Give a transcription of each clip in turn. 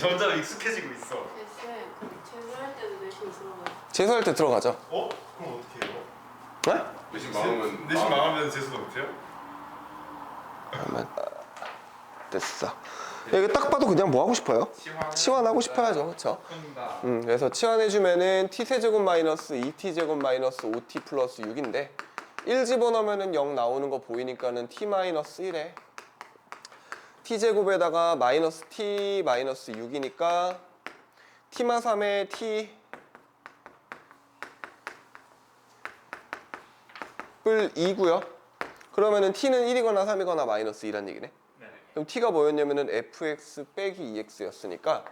점점 익숙해지고 있어. 쌤, 그 재수할 때도 내신 들어가요. 재수할 때 들어가죠. 어? 그럼 어떻게 해요? 네? 내신 망하면 내신 망- 망하면 재수도 못해요? 그러면 됐어. 이거 딱 봐도 그냥 뭐 하고 싶어요? 치환하고 싶어야죠, 그렇죠? 음, 그래서 치환해주면은 t 세제곱 마이너스 2t 제곱 마이너스 5t 플러스 6인데 1 집어넣으면은 0 나오는 거 보이니까는 t 마이너스 1에 t 제곱에다가 마이너스 t 마이너스 6이니까 t마 3에 t 뿔 2고요. 그러면은 t는 1이거나 3이거나 마이너스 2란 얘기네. 네. 그럼 t가 뭐였냐면은 fx 빼기 2x였으니까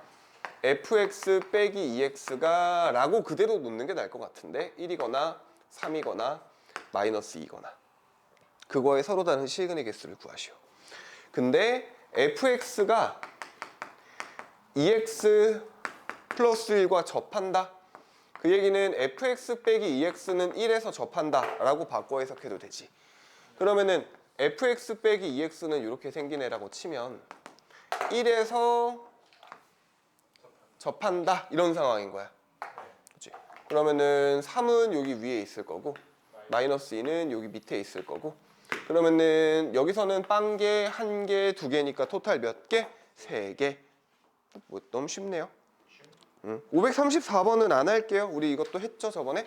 fx 빼기 2x가 라고 그대로 놓는 게 나을 것 같은데 1이거나 3이거나 마이너스 2거나 그거에 서로 다른 실근의 개수를 구하시오. 근데 fx가 2x 플러스 1과 접한다. 그 얘기는 fx 빼기 2x는 1에서 접한다 라고 바꿔 해석해도 되지. 그러면은 fx 빼기 2x는 이렇게 생긴 애라고 치면 1에서 접한다 이런 상황인 거야. 그치? 그러면은 3은 여기 위에 있을 거고 마이너스 2는 여기 밑에 있을 거고 그러면은 여기서는 빵개, 한 개, 두 개니까 토탈 몇 개? 세 개. 뭐 너무 쉽네요. 응. 534번은 안 할게요. 우리 이것도 했죠 저번에?